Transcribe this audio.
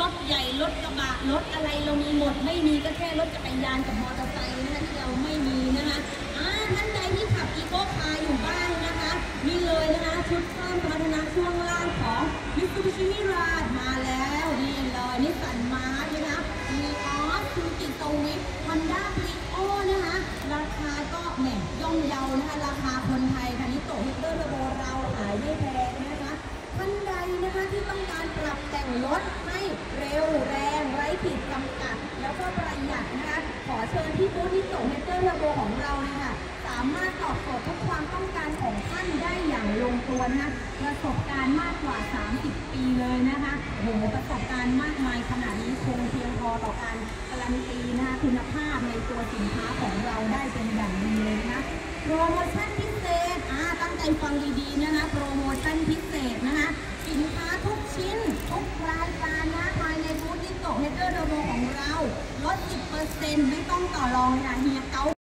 รถใหญ่รถกระบะรถอะไรเรามีหมด ไม่มีก็แค่รถจักรยานกับมอเตอร์ไซค์นะคะที่เราไม่มีนะคะอ่าท่านใดที่ขับอีโก้คาร์อยู่บ้างนะคะนี่เลยนะคะชุดเพิ่มสมรรถนะช่วงล่างของมิตซูบิชิมิราดมาแล้วนี่เลยนิสสันมาร์ทนะคะมีออสซูกิโตวิทฮอนด้าพลิโอนะคะราคาก็แหม่ย่อมเยานะคะราคาคนไทยค่ะนิโตฮิตเตอร์เทอร์โบเราขายไม่แพงนะคะท่านใดนะคะที่ต้องการปรับแต่งรถให้เร็วแรงไร้ขีดจำกัด แล้วก็ประหยัดนะคะ ขอ เชิญที่บูธนิโตเฮเตอร์เทอร์โบของเราเลยค่ะสามารถตอบโจทย์ทุกความต้องการของท่านได้อย่างลงตัวนะคะประสบการณ์มากกว่า 30 ปีเลยนะคะโอ้โหประสบการณ์มากมายขนาดนี้คงเพียงพอต่อการการันตีนะคะคุณภาพในตัวสินค้าของเราได้เป็นอย่างดีเลยนะคะโปรโมชั่นพิเศษอ่าตั้งใจฟังดีๆนะคะโปรโมชั่นพิเศษนะคะ สินค้าทุกชิ้น ทุกรายการนะภายใน บูธนิโตเฮเ